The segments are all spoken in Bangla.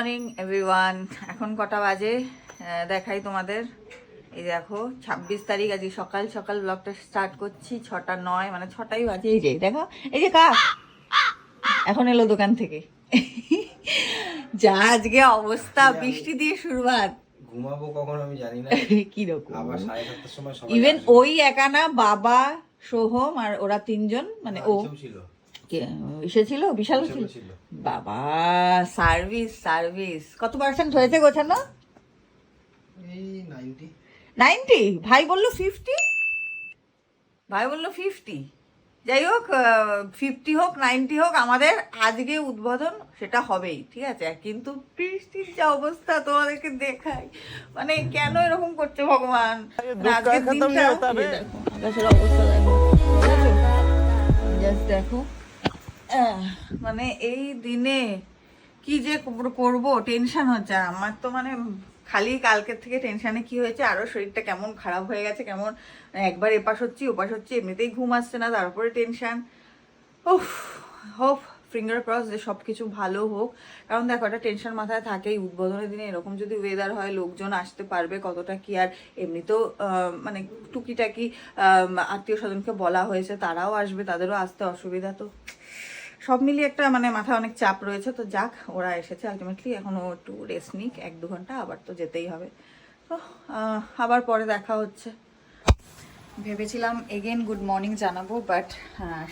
মর্নিং এভরিওয়ান এখন কটা বাজে? দেখাই তোমাদের। এই দেখো ছাব্বিশ তারিখ আজকে সকাল সকাল ব্লগটা স্টার্ট করছি ছটা নয় মানে ছটাই বাজে। এই যে দেখো এই যে কাক এখন এলো দোকান থেকে। যা আজকে অবস্থা বৃষ্টি দিয়ে শুরুয়াত ঘুমাবো কখন আমি জানি না। কীরকম আবার সাড়ে সাতটার সময় ইভেন। ওই একানা বাবা সোহম আর ওরা তিনজন মানে ও। ছিল। কে- এসেছিল বিশাল ছিল? ছিল। বাবা সার্ভিস সার্ভিস কত পার্সেন্ট হয়েছে গোছানো? নাইনটি ভাই বলল ফিফটি ভাই বলল ফিফটি যাই হোক ফিফটি হোক নাইনটি হোক আমাদের আজকে উদ্বোধন সেটা হবেই ঠিক আছে? কিন্তু বৃষ্টির যা অবস্থা তোমাদেরকে দেখাই। মানে কেন এরকম করছে ভগবান? মানে আজকের দিনটা দেখো, আকাশের অবস্থা দেখো জাস্ট দেখো। আহ, মানে এই দিনে কি যে কর- করব টেনশন হচ্ছে। আমার তো মানে খালি কালকের থেকে টেনশনে কি হয়েছে, আরও শরীরটা কেমন খারাপ হয়ে গেছে, কেমন, একবার এপাশ হচ্ছি, ওপাশ হচ্ছি, এমনিতেই ঘুম আসছে না, তারপরে টেনশন উফ হোপ ফিঙ্গার ক্রস যে সব কিছু ভালো হোক। কারণ দেখো, একটা টেনশন মাথায় থাকেই, উদ্বোধনের দিনে এরকম যদি ওয়েদার হয়, লোকজন আসতে পারবে কতটা কি, আর এমনিতেও মানে টুকিটাকি আত্মীয় স্বজনকে বলা হয়েছে, তারাও আসবে, তাদেরও আসতে অসুবিধা তো। সব মিলিয়ে একটা মানে মাথায় অনেক চাপ রয়েছে, তো যাক, ওরা এসেছে আলটিমেটলি এখনও একটু রেস্ট নিক, এক দু ঘণ্টা, আবার তো যেতেই হবে। তো আবার পরে দেখা হচ্ছে। ভেবেছিলাম এগেন গুড মর্নিং জানাব বাট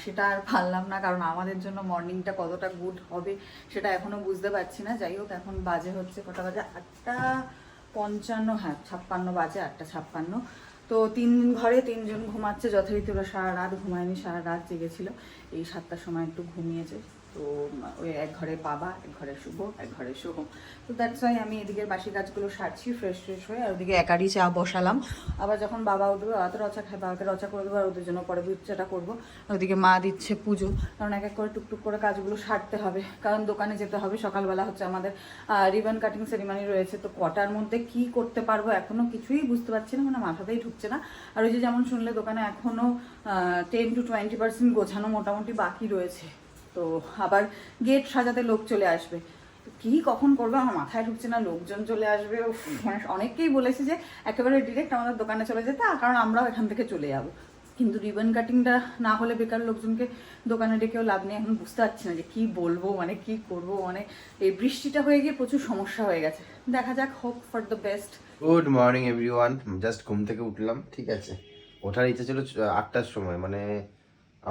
সেটা আর পারলাম না, কারণ আমাদের জন্য মর্নিংটা কতটা গুড হবে সেটা এখনও বুঝতে পারছি না। যাই হোক, এখন বাজে হচ্ছে কটা বাজে? আটটা পঞ্চান্ন হ্যাঁ ছাপ্পান্ন বাজে, আটটা ছাপ্পান্ন। তো তিন দিন ঘরে তিনজন ঘুমাচ্ছে, যথারীতি ওরা সারা রাত ঘুমায়নি, সারা রাত জেগেছিল। এই সাতটার সময় একটু ঘুমিয়েছে। তো, ওই এক ঘরে বাবা, এক ঘরে শুভ, এক ঘরে শুভ। তো দ্যাটস ওয়াই আমি এদিকের বাসি কাজগুলো সারছি ফ্রেশ ফ্রেশ হয়ে, আর ওদিকে একারই চা বসালাম। আবার যখন বাবা উঠবে, বাবা তো রচা খায়, বাবাকে রচা করে দেবো, আর ওদের জন্য পরে দুধ চাটা করব। ওদিকে মা দিচ্ছে পুজো, কারণ এক এক করে টুকটুক করে কাজগুলো সারতে হবে। কারণ দোকানে যেতে হবে, সকালবেলা হচ্ছে আমাদের রিবন কাটিং সেরিমানি রয়েছে। তো কটার মধ্যে কি করতে পারব এখনও কিছুই বুঝতে পারছি না মানে মাথাতেই ঢুকছে না। আর ওই যে যেমন শুনলে দোকানে এখনও টেন টু টোয়েন্টি পার্সেন্ট গোছানো মোটামুটি বাকি রয়েছে। তো আবার গেট সাজাতে লোক চলে আসবে। কি, কখন করবে? আমার মাথায় ঢুকছে না, লোকজন চলে আসবে। মানে অনেকেই বলেছে যে একেবারে ডিরেক্ট আমাদের দোকানে চলে যেতে, কারণ আমরাও এখান থেকে চলে যাব। কিন্তু রিবন কাটিংটা না হলে বেকার লোকজনকে দোকানে ডেকেও লাভ নেই। এখন বুঝতে পারছি না যে কি বলব মানে কি করব মানে এই বৃষ্টিটা হয়ে গিয়ে প্রচুর সমস্যা হয়ে গেছে। দেখা যাক hope for the best good morning everyone just ঘুম থেকে উঠলাম, ঠিক আছে। ওঠার ইচ্ছা ছিল আটটার সময় মানে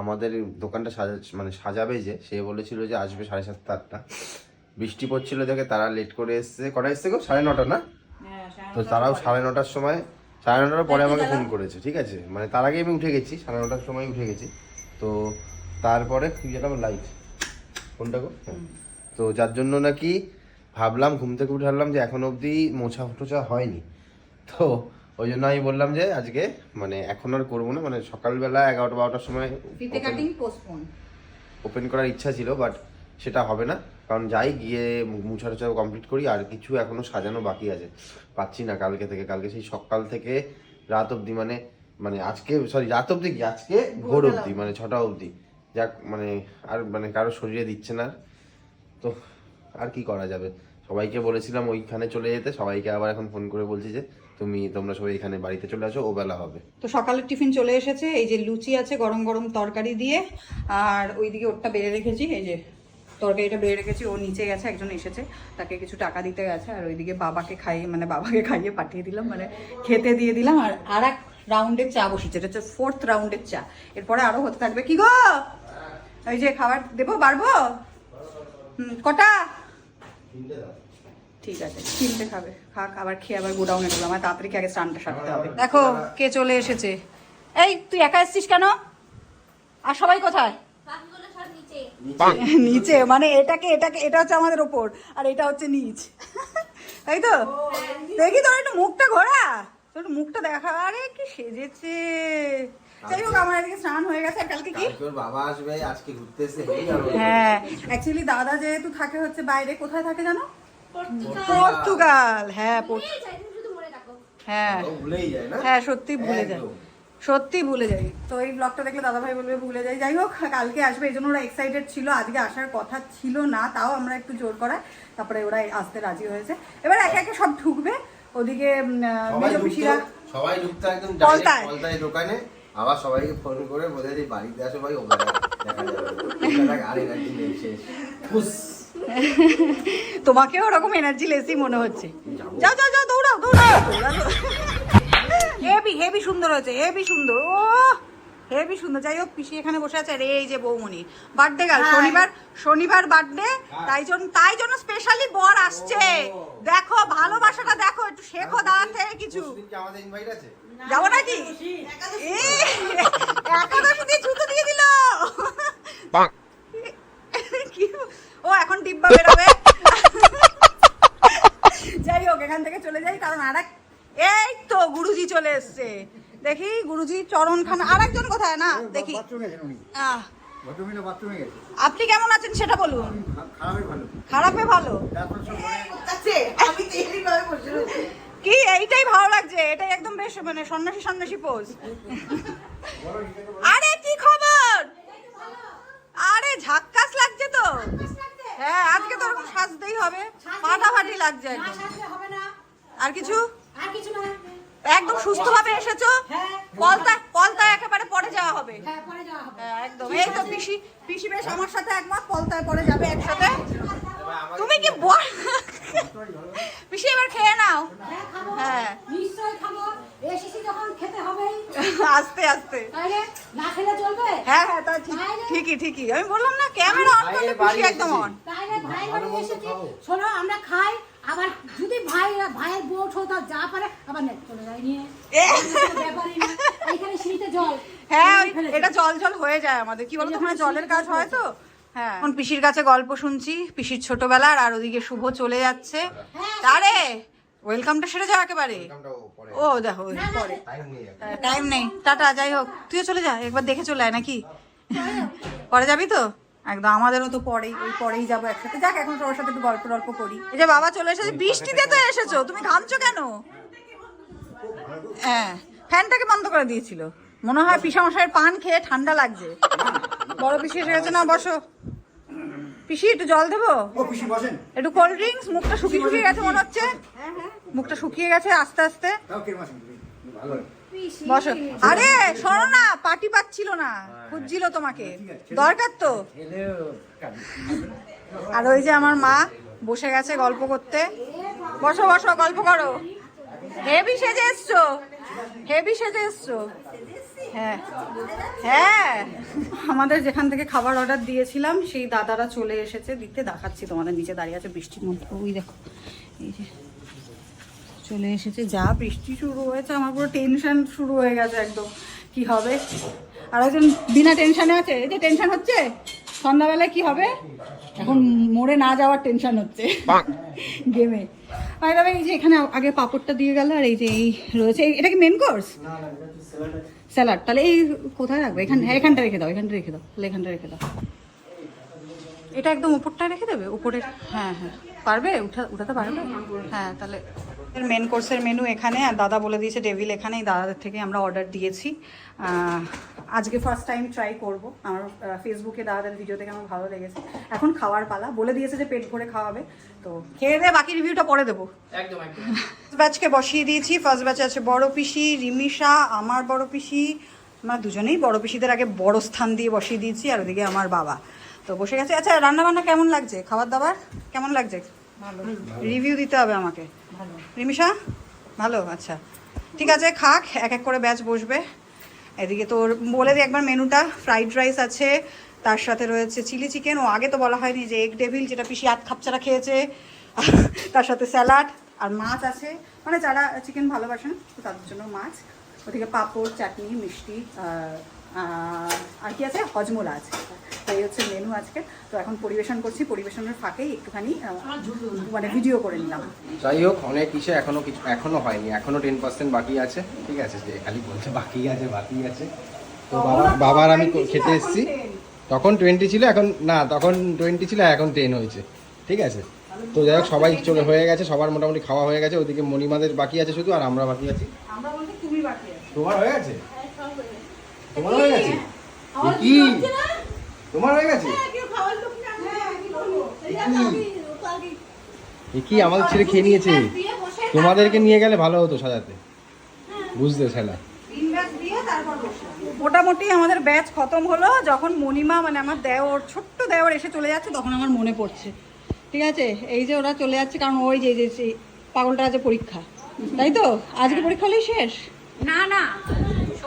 আমাদের দোকানটা সাজা মানে সাজাবে যে। সে বলেছিল যে আসবে সাড়ে সাতটা আটটা। বৃষ্টি পড়ছিল দেখে তারা লেট করে এসছে। কটা এসছে গো? সাড়ে নটা না? তো তারাও সাড়ে নটার সময় সাড়ে নটার পরে আমাকে ফোন করেছে ঠিক আছে? মানে তার আগে আমি উঠে গেছি সাড়ে নটার সময় উঠে গেছি। তো তারপরে যেটা লাইট ফোনটা গো হ্যাঁ। তো যার জন্য নাকি ভাবলাম ঘুম থেকে উঠে ভাবলাম যে এখন অবধি মোছা টোছা হয়নি। তো ওই জন্য আমি বললাম যে আজকে মানে এখন আর করব না মানে সকালবেলা এগারোটা বারোটার সময় ফিতে কাটিং পোস্টপোন ওপেন করার ইচ্ছা ছিল বাট সেটা হবে না কারণ যাই গিয়ে মুছা টুছা কমপ্লিট করি আর কিছু এখনও সাজানো বাকি আছে। পাচ্ছি না কালকে থেকে কালকে সেই সকাল থেকে রাত অবধি মানে মানে আজকে সরি রাত অবধি কি? আজকে ভোর অবধি মানে ছটা অবধি। যাক মানে আর মানে কারও শরীরে দিচ্ছে না তো আর কি করা যাবে? সবাইকে বলেছিলাম ওইখানে চলে যেতে সবাইকে আবার এখন ফোন করে বলছি যে তুমি, তোমরা সবাই এখানে বাড়িতে চলে আসো ও বেলা হবে। তো সকালের টিফিন চলে এসেছে, এই যে লুচি আছে গরম গরম তরকারি দিয়ে, আর ওইদিকে ওরটা বেড়ে রেখেছি, এই যে তরকারিটা বেড়ে রেখেছি, ও নিচে গেছে, একজন এসেছে, তাকে কিছু টাকা দিতে গেছে, আর ওইদিকে বাবাকে খাইয়ে মানে বাবাকে খাইয়ে পাঠিয়ে দিলাম মানে খেতে দিয়ে দিলাম, আর আর এক রাউন্ডের চা বসেছে, এটা হচ্ছে ফোর্থ রাউন্ডের চা, এরপরে আরও হতে থাকবে, কি গো? ওই যে খাবার দেবো, বাড়বো? কটা? ঠিক আছে তিনটে খাবে। খাক আবার খেয়ে আবার গোডাউনে আমার তাড়াতাড়ি আগে স্নানটা সারতে হবে। দেখো কে চলে এসেছে। এই তুই একা এসছিস কেন? আর সবাই কোথায়? নিচে মানে এটাকে এটাকে এটা হচ্ছে আমাদের ওপর আর এটা হচ্ছে নিচ। তাই তো? দেখি তোর একটু মুখটা ঘোরা। তোর একটু মুখটা দেখা। আরে কি সেজেছে। যাই হোক আমার এদিকে স্নান হয়ে গেছে কালকে কি? তোর বাবা আসবে আজকে ঘুরতে হ্যাঁ অ্যাকচুয়ালি দাদা যেহেতু থাকে হচ্ছে বাইরে কোথায় থাকে জানো? পর্তুগাল। হ্যাঁ হ্যাঁ। ভুলেই যায় না? হ্যাঁ সত্যি ভুলে যায়। সত্যি ভুলে যাই তো এই ব্লগটা দেখলে দাদাভাই বলবে ভুলে যাই যাই হোক কালকে আসবে এই জন্য ওরা এক্সাইটেড ছিল। আজকে আসার কথা ছিল না তাও আমরা একটু জোর করাই তারপরে ওরা আসতে রাজি হয়েছে। এবার একে একে সব ঢুকবে। ওদিকে সবাই ঢুকতো একদম পলতায়। পলতায় দোকানে। আবার সবাইকে ফোন করে বলে দিই বাড়িতে আসো ভাই ওখানে দেখা যাবে। ওখানে আর এনার্জি নেই শেষ। ফুস। তোমাকেও ওরকম এনার্জি লেসই মনে হচ্ছে। যাও যাও যাও দৌড়াও দৌড়াও। হেভি হেভি সুন্দর হয়েছে হেভি সুন্দর। ও হেভি সুন্দর। যাই হোক পিসি এখানে বসে আছে। আর এই যে বৌমনি বার্থডে গাল শনিবার শনিবার বার্থডে তাই জন্য তাই জন্য স্পেশালি বর আসছে। দেখো ভালোবাসাটা দেখো একটু শেখো দাঁড়ান থেকে কিছু। পরশুদিন কি আমাদের ইনভাইট আছে? যাব নাকি? একাদশী। দিয়ে জুতো দিয়ে দিল। কি? ও এখন ডিব্বা বেরোবে। যাই হোক এখান থেকে চলে যাই কারণ আর এক এই তো গুরুজি চলে এসছে। দেখি গুরুজি চরণ খান আর একজন কোথায়? না দেখি। আপনি কেমন আছেন সেটা বলুন। খারাপে ভালো। কি এইটাই ভালো লাগছে? এটাই একদম বেশ মানে সন্ন্যাসী সন্ন্যাসী পোজ আরে কি খবর? আরে তো হ্যাঁ আজকে তো ওরকম সাজতেই হবে। ফাটাফাটি লাগছে আর কিছু? একদম সুস্থভাবে এসেছ? হ্যাঁ। পলতা পলতায় একেবারে পরে যাওয়া হবে। হ্যাঁ হ্যাঁ, একদম। এই তো পিসি পিসি বেশ আমার সাথে একমত পলতায় পরে যাবে একসাথে। তুমি কি বল পিসি এবার খেয়ে নাও। হ্যাঁ হ্যাঁ। নিশ্চয়ই খাব। এসেছি যখন খেতে হবেই। আস্তে আস্তে। তাইলে না খেলে চলবে? হ্যাঁ হ্যাঁ তা ঠিক ঠিকই ঠিকই। আমি বললাম না ক্যামেরা অন করলে ভাইয়ের একদম অন তাইলে ভাই বাড়ি এসেছি। শোনো আমরা খাই আবার যদি ভাই ভাইয়ের বউ ঠোঁটা যা পারে আবার নেট চলে যায় নিয়ে। ব্যাপারই না। এইখানে সিঁড়িতে জল। হ্যাঁ এটা জল জল হয়ে যায় আমাদের। কি বলতো ওখানে জলের কাজ হয় তো? হ্যাঁ। এখন পিসির কাছে গল্প শুনছি পিসির ছোটবেলার আর ওদিকে শুভ চলে যাচ্ছে। হ্যাঁ, আরে ওয়েলকামটা সেরে যাও একেবারে। ও দেখো পরে। টাইম নেই এখন। টাইম নেই। টাটা যাই হোক। তুইও চলে যা একবার দেখে চলে আয় নাকি। পরে যাবি তো? একদম আমাদেরও তো পরেই ওই পরেই যাব একসাথে। যাক এখন সবার সাথে একটু গল্প টল্প করি। এই যে বাবা চলে এসেছে বৃষ্টিতে তো এসেছ তুমি ঘামছো কেন? হ্যাঁ ফ্যানটাকে বন্ধ করে দিয়েছিল। মনে হয় পিসামশাইয়ের পান খেয়ে ঠান্ডা লাগছে। বড় পিসি এসে গেছে না বসো। পিসি একটু জল দেবো? ও একটু কোল্ড ড্রিঙ্কস মুখটা শুকিয়ে শুকিয়ে গেছে মনে হচ্ছে। মুখটা শুকিয়ে গেছে আস্তে আস্তে। বসো। আরে শোনো না পার্টি পাচ্ছিল না। খুঁজছিল তোমাকে। দরকার তো। আর ওই যে আমার মা বসে গেছে গল্প করতে। বসো বসো গল্প করো। হেভি সেজে এসছো। হেভি সেজে এসছো। হ্যাঁ। হ্যাঁ। আমাদের যেখান থেকে খাবার অর্ডার দিয়েছিলাম সেই দাদারা চলে এসেছে। দিতে দেখাচ্ছি তোমাদের নিচে দাঁড়িয়ে আছে বৃষ্টির মধ্যে। ওই দেখো এই যে। চলে এসেছে যা বৃষ্টি শুরু হয়েছে আমার পুরো টেনশন শুরু হয়ে গেছে একদম। কি হবে? আর একজন বিনা টেনশনে আছে এই যে টেনশন হচ্ছে? সন্ধ্যাবেলায় কি হবে? এখন মোড়ে না যাওয়ার টেনশন হচ্ছে। গেমে আর তবে এই যে এখানে আগে পাপড়টা দিয়ে গেল আর এই যে এই রয়েছে এটা কি মেন কোর্স স্যালাড তাহলে এই কোথায় রাখবে? এখানে হ্যাঁ এখানটা রেখে দাও এখানটা রেখে দাও তাহলে এখানটা রেখে দাও। এটা একদম উপরটায় রেখে দেবে? উপরের হ্যাঁ হ্যাঁ। পারবে? উঠা উঠাতে পারবে? হ্যাঁ তাহলে মেন কোর্সের মেনু এখানে আর দাদা বলে দিয়েছে ডেভিল এখানেই দাদাদের থেকে আমরা অর্ডার দিয়েছি। আজকে ফার্স্ট টাইম ট্রাই করব। আমার ফেসবুকে দাদাদের ভিডিও থেকে আমার ভালো লেগেছে। এখন খাওয়ার পালা। বলে দিয়েছে যে পেট ভরে খাওয়াবে। তো খেয়ে দিয়ে বাকি রিভিউটা পরে দেবো। ফার্স্ট ব্যাচকে বসিয়ে দিয়েছি। ফার্স্ট ব্যাচে আছে বড় পিসি রিমিশা আমার বড় পিসি আমরা দুজনেই বড় পিসিদের আগে বড় স্থান দিয়ে বসিয়ে দিয়েছি আর ওদিকে আমার বাবা। তো বসে গেছে। আচ্ছা রান্না বান্না কেমন লাগছে? খাবার দাবার? কেমন লাগছে? ভালো। রিভিউ দিতে হবে আমাকে। রিমিশা? ভালো আচ্ছা। ঠিক আছে, খাক, এক এক করে ব্যাচ বসবে। এদিকে তোর বলে দিই একবার মেনুটা। ফ্রাইড রাইস আছে, তার সাথে রয়েছে চিলি চিকেন। ও আগে তো বলা হয়নি যে এগ ডেভিল, যেটা পিসি আধ খাপচারা খেয়েছে। তার সাথে স্যালাড আর মাছ আছে। মানে যারা চিকেন ভালোবাসেন, তো তাদের জন্য মাছ। ওদিকে পাঁপড়, চাটনি, মিষ্টি আর- কি আছে? হজমোলা আছে। তো এই হচ্ছে মেনু আজকে। তো এখন পরিবেশন করছি। পরিবেশনের ফাঁকেই একটুখানি মানে ভিডিও করে নিলাম। যাই হোক অনেক কিছু এখনও কিছু এখনও হয়নি। এখনও টেন পার্সেন্ট বাকি আছে। ঠিক আছে যে খালি বলছে বাকি আছে বাকি আছে। তো বাবা বাবার আমি খেতে এসেছি। তখন টোয়েন্টি ছিল এখন না তখন টোয়েন্টি ছিল এখন টেন হয়েছে। ঠিক আছে? তো যাই হোক সবাই চলে হয়ে গেছে সবার মোটামুটি খাওয়া হয়ে গেছে। ওদিকে মণিমাদের বাকি আছে শুধু আর আমরা বাকি আছি। আমরা বলতে তুমি বাকি আছে। তোমার হয়ে গেছে? তোমার হয়ে গেছে? আমার কি? তোমার হয়ে গেছে? হ্যাঁ, হ্যাঁ, কি আমাদের ছেলে খেয়ে নিয়েছে? তোমাদেরকে নিয়ে গেলে ভালো হতো সাজাতে। বুঝতে ছেলা। মোটামুটি আমাদের ব্যাচ খতম হলো যখন মণিমা মানে আমার দেওর ছোট্ট দেওর এসে চলে যাচ্ছে তখন আমার মনে পড়ছে। ঠিক আছে? এই যে ওরা চলে যাচ্ছে কারণ ওই যে যে পাগলটা আছে পরীক্ষা। তাই তো? আজকে পরীক্ষা হলেই শেষ? না না।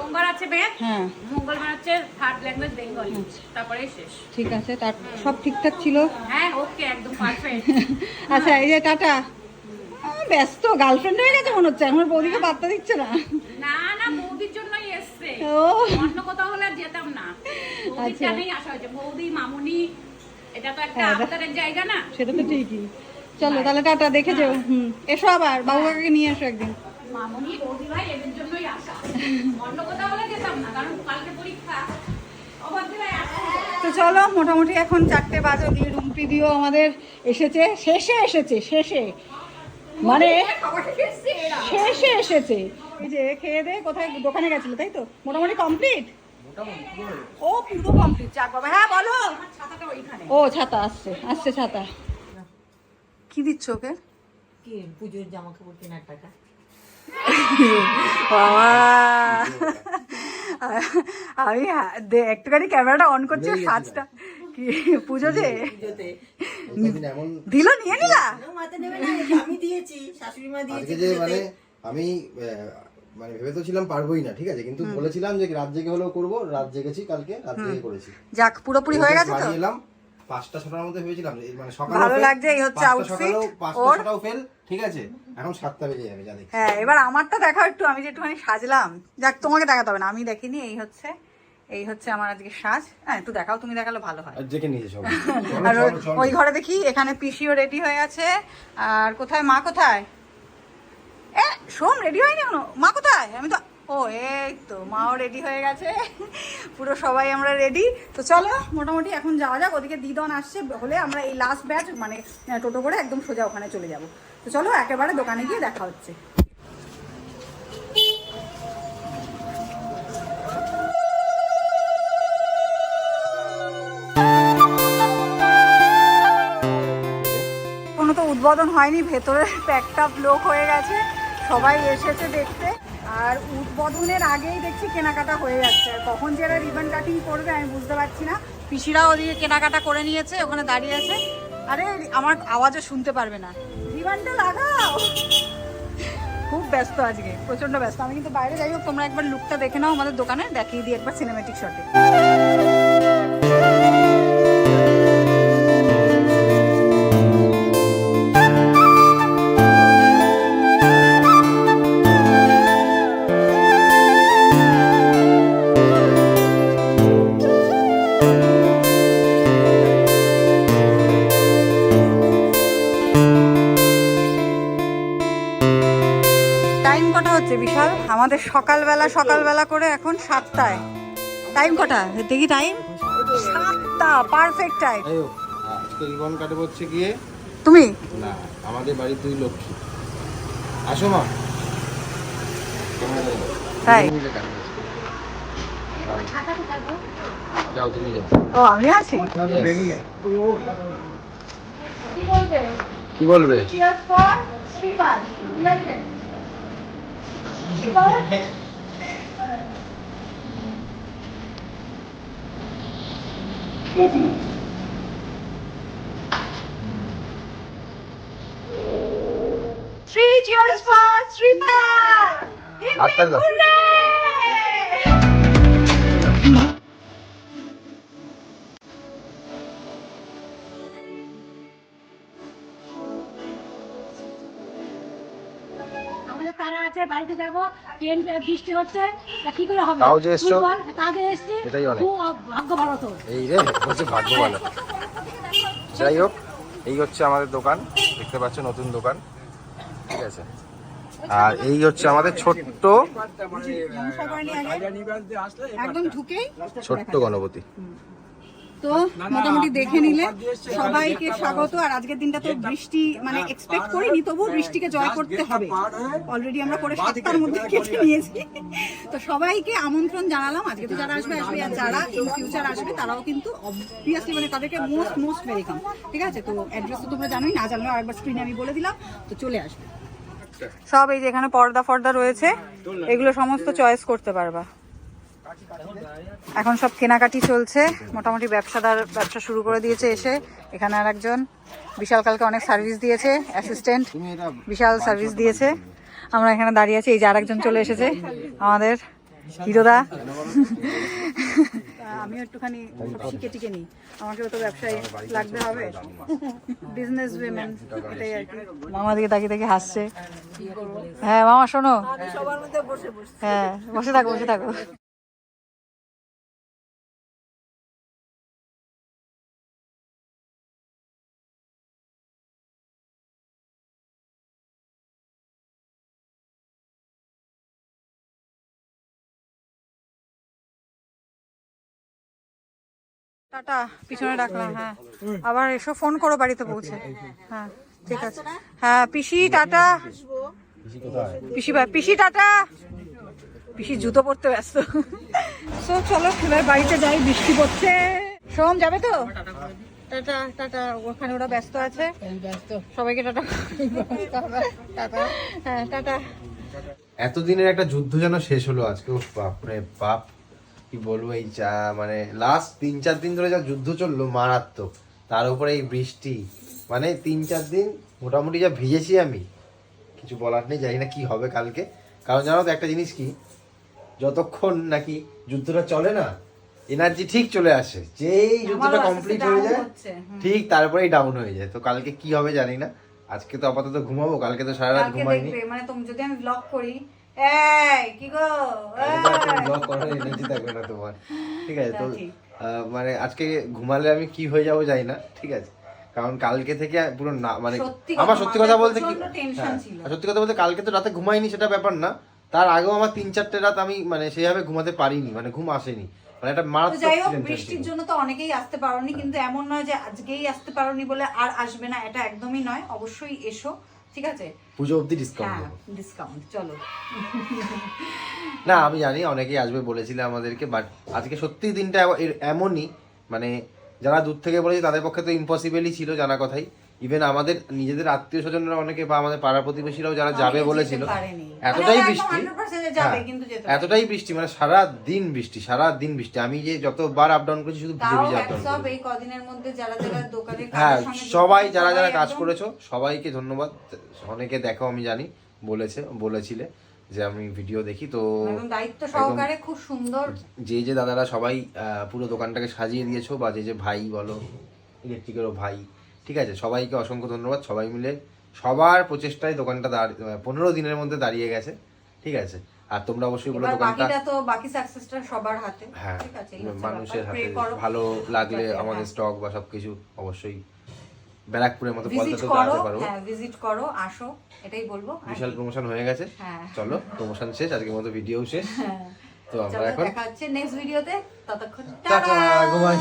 সোমবার আছে বেদ হ্যাঁ। মঙ্গলবার হচ্ছে থার্ড ল্যাঙ্গুয়েজ বেঙ্গলি তারপরে শেষ। ঠিক আছে তার সব ঠিকঠাক ছিল? হ্যাঁ ওকে একদম পারফেক্ট আচ্ছা এই যে টাটা। ব্যস্ত গার্লফ্রেন্ড হয়ে গেছে মনে হচ্ছে আমার বৌদিকে পাত্তা দিচ্ছে না। না না বৌদির জন্যই এসছে। ও। অন্য কোথাও হলে যেতাম না। বৌদির আচ্ছা। আসা হয়েছে বৌদি মামুনি এটা তো একটা হ্যাঁ, জায়গা না। সেটা তো ঠিকই। চলো তাহলে টাটা দেখে যাও হুম। এসো আবার বাবু কাকাকে নিয়ে এসো একদিন। মামুনি বৌদি ভাই এদের জন্যই আসা। অন্য কোথাও হলে যেতাম না কারণ কালকে পরীক্ষা। অবাধ ভাই আসা তো চলো মোটামুটি এখন চারটে বাজে দিয়ে রুমটি দিও আমাদের এসেছে। শেষে এসেছে শেষে। মানে শেষে এসেছে। যে খেয়ে দে কোথায় দোকানে গেছিল তাই তো? মোটামুটি কমপ্লিট ও পুরো কমপ্লিট চাক বাবা। হ্যাঁ বলো। ও ছাতা আসছে আসছে ছাতা। কি দিচ্ছ ওকে? কি পুজোর জামা কাপড় কেনার টাকা? বাবা। আমি একটুখানি ক্যামেরাটা অন করছি সাজটা। কি পুজো যে দিল নিয়ে নিলা? আমি দিয়েছি শাশুড়ি মা দিয়েছে মানে আমি মানে ভেবে তো ছিলাম পারবোই না ঠিক আছে? কিন্তু বলেছিলাম যে রাত জেগে হলেও করব রাত জেগেছি কালকে রাত জেগে করেছি। যাক পুরোপুরি হয়ে গেছে তো? এলাম পাঁচটা ছটার মধ্যে ভেবেছিলাম মানে সকালে ভালো লাগছে, এই হচ্ছে outfit পাঁচটা ছটাও ফেল ঠিক আছে? এখন সাতটা বেজে যাবে জানি হ্যাঁ এবার আমারটা দেখাও একটু আমি যে একটুখানি সাজলাম। যাক তোমাকে দেখাতে হবে না আমি দেখিনি এই হচ্ছে এই হচ্ছে আমার আজকে সাজ। হ্যাঁ একটু দেখাও তুমি দেখালে ভালো হয়। আর জেগে নিয়েছে সব। আর ওই- ওই ঘরে দেখি এখানে পিসিও রেডি হয়ে আছে। আর কোথায়? মা কোথায়? এ সোম রেডি হয়নি এখনও? মা কোথায়? আমি তো ও, এই তো, মাও রেডি হয়ে গেছে। পুরো সবাই আমরা রেডি তো চলো, মোটামুটি এখন যাওয়া যাক। ওদিকে দিদন আসছে হলে আমরা এই লাস্ট ব্যাচ মানে টোটো করে একদম সোজা ওখানে চলে যাব। তো চলো, একেবারে দোকানে গিয়ে দেখা হচ্ছে। কোনো তো উদ্বোধন হয়নি ভেতরে প্যাকটা লোক হয়ে গেছে। সবাই এসেছে দেখতে। আর উদ্বোধনের আগেই দেখছি কেনাকাটা হয়ে যাচ্ছে। আর কখন যে এরা রিবন কাটিং করবে আমি বুঝতে পারছি না। পিসিরা ওদিকে কেনাকাটা করে নিয়েছে ওখানে দাঁড়িয়ে আছে। আরে আমার আওয়াজও শুনতে পারবে না। রিবনটা লাগাও। খুব ব্যস্ত আজকে প্রচণ্ড ব্যস্ত। আমি কিন্তু বাইরে যাই হোক তোমরা একবার লুকটা দেখে নাও আমাদের দোকানে দেখিয়ে দিই একবার সিনেমেটিক শটে টাইম কটা হচ্ছে বিশাল? আমাদের সকালবেলা সকালবেলা করে এখন সাতটায়। টাইম কটা? দেখি টাইম সাতটা পারফেক্ট টাইম আজকে রিবন কাটবো হচ্ছে গিয়ে। তুমি? না আমাদের বাড়ির দুই লক্ষ্মী। আসো মা। তাই। যাও তুমি যাও। ও আমি আছি। কি বলবে? Three cheers Three cheers for three back! Hip! বাড়িতে যাব ট্রেন বৃষ্টি হচ্ছে কি করে হবে তাও যে এসছো? তাকে এসছি এটাই অনেক। ভাগ্য ভালো তো এই রে ভাগ্য ভালো যাই হোক এই হচ্ছে আমাদের দোকান দেখতে পাচ্ছ নতুন দোকান ঠিক আছে আর এই হচ্ছে আমাদের ছোট্ট নমস্কার করে নি আগে। একদম ঢুকেই ছোট্ট গণপতি তো মোটামুটি দেখে নিলে। সবাইকে স্বাগত। আর আজকের দিনটা তো বৃষ্টি মানে এক্সপেক্ট করিনি তবু বৃষ্টিকে জয় করতে হবে। অলরেডি আমরা করে সাতটার মধ্যে কেটে নিয়েছি। তো সবাইকে আমন্ত্রণ জানালাম। আজকে তো যারা আসবে আসবে। আর যারা ইন ফিউচার আসবে, তারাও কিন্তু অবভিয়াসলি মানে তাদেরকে মোস্ট মোস্ট ওয়েলকাম ঠিক আছে? তো অ্যাড্রেস তো তোমরা জানোই, না জানলেও আরেকবার স্ক্রিনে আমি বলে দিলাম। তো চলে আসবে। সব এই যে এখানে পর্দা ফর্দা রয়েছে, এগুলো সমস্ত চয়েস করতে পারবা। এখন সব কেনাকাটি চলছে। মোটামুটি ব্যবসাদার ব্যবসা শুরু করে দিয়েছে এসে। এখানে আর একজন বিশাল কালকে অনেক সার্ভিস দিয়েছে অ্যাসিস্ট্যান্ট বিশাল সার্ভিস দিয়েছে। আমরা এখানে দাঁড়িয়ে আছি এই যে আরেকজন চলে এসেছে আমাদের হিরোদা আমিও একটুখানি সব শিখে টিকে নিই। আমাকেও তো ব্যবসায় লাগতে হবে। বিজনেস উইমেন এটাই আর কি। মামা দিকে তাকিয়ে তাকিয়ে হাসছে। হ্যাঁ মামা শোনো। হ্যাঁ বসে থাকো বসে থাকো। টাটা, পিছনে রাখলাম হ্যাঁ। আবার এসো, ফোন করো, বাড়িতে পৌঁছে হ্যাঁ ঠিক আছে। হ্যাঁ পিসি, টাটা। পিসি ভাই, পিসি, টাটা। পিসি জুতো পরতে ব্যস্ত। তো চলো, এবার বাড়িতে যাই, বৃষ্টি পড়ছে। সোম, যাবে তো? টাটা টাটা, ওখানে ওরা ব্যস্ত আছে। সবাইকে টাটা। টাটা হ্যাঁ টাটা। এতদিনের একটা যুদ্ধ যেন শেষ হলো আজকে বাপরে, বাপ। কি বলব এই যা মানে লাস্ট তিন চার দিন ধরে যা যুদ্ধ চলল মারাত্মক তার উপরে এই বৃষ্টি মানে তিন চার দিন মোটামুটি যা ভিজেছি আমি কিছু বলার নেই জানি না কি হবে কালকে। কারণ জানো তো একটা জিনিস কি যতক্ষণ নাকি যুদ্ধটা চলে না এনার্জি ঠিক চলে আসে যেই যুদ্ধটা কমপ্লিট হয়ে যায় ঠিক তারপরেই ডাউন হয়ে যায়। তো কালকে কি হবে জানি না আজকে তো আপাতত ঘুমাবো কালকে তো সারা রাত ঘুমাইনি। মানে তুমি যদি আমি ব্লগ করি এই কি গো? ব্লগ করার এনার্জি থাকবে না তোমার। ঠিক আছে তো তা ঠিক। আহ, মানে আজকে ঘুমালে আমি কি হয়ে যাব জানি না ঠিক আছে। কারণ কালকে থেকে পুরো না মানে আমার সত্যি কথা বলতে কি হ্যাঁ, সত্যি কথা বলতে কালকে তো রাতে ঘুমাইনি সেটা ব্যাপার না। তার আগেও আমার তিন চারটে রাত আমি মানে সেভাবে ঘুমাতে পারিনি মানে ঘুম আসেনি। মানে একটা মারাত্মক যাই হোক বৃষ্টির জন্য তো অনেকেই আসতে পারোনি কিন্তু এমন নয় যে আজকেই আসতে পারোনি বলে আর আসবে না এটা একদমই নয়। অবশ্যই এসো। ঠিক আছে? পুজো অবধি ডিসকাউন্ট হ্যাঁ ডিসকাউন্ট চলো। না আমি জানি অনেকেই আসবে বলেছিলে আমাদেরকে বাট আজকে সত্যি দিনটা এমনই মানে যারা দূর থেকে বলেছে তাদের পক্ষে তো ইম্পসিবলই ছিল জানা কথাই। ইভেন আমাদের নিজেদের আত্মীয় স্বজনরা অনেকে বা আমাদের পাড়া প্রতিবেশীরাও যারা যাবে বলেছিল এতটাই মানে বৃষ্টি 100% যাবে, হ্যাঁ, এতটাই বৃষ্টি মানে সারা দিন বৃষ্টি সারা দিন বৃষ্টি। আমি যে যতবার আপ ডাউন করেছি শুধু ভিজে ভিজে আপ ডাউন হ্যাটস এই কদিনের মধ্যে যারা যারা দোকানে হ্যাঁ সবাই যারা যারা কাজ করেছ সবাইকে ধন্যবাদ। অনেকে দেখো আমি জানি বলেছে বলেছিলে যে আমি ভিডিও দেখি তো দায়িত্ব সহকারে খুব সুন্দর। যে যে দাদারা সবাই পুরো দোকানটাকে সাজিয়ে দিয়েছ বা যে যে ভাই বলো ইলেকট্রিকেরও ভাই ঠিক আছে সবাইকে অসংখ্য ধন্যবাদ। সবাই মিলে সবার প্রচেষ্টায় দোকানটা পনেরো দিনের মধ্যে দাঁড়িয়ে গেছে ঠিক আছে? আর তোমরা অবশ্যই বলো দোকানটা তো বাকি সাকসেসটা সবার হাতে হ্যাঁ ঠিক আছে? মানুষের হাতে ভালো লাগলে আমাদের হ্যাঁ। স্টক বা সবকিছু অবশ্যই ব্যারাকপুরের মতো দাঁড়াতে পারব। হ্যাঁ ভিজিট করো আসো এটাই বলব। বিশাল। প্রমোশন হয়ে গেছে। হ্যাঁ। চলো প্রমোশন শেষ আজকের মতো ভিডিও শেষ। হ্যাঁ। তো আমরা এখন দেখা হচ্ছে নেক্সট ভিডিওতে ততক্ষণ টাটা ঘুমাই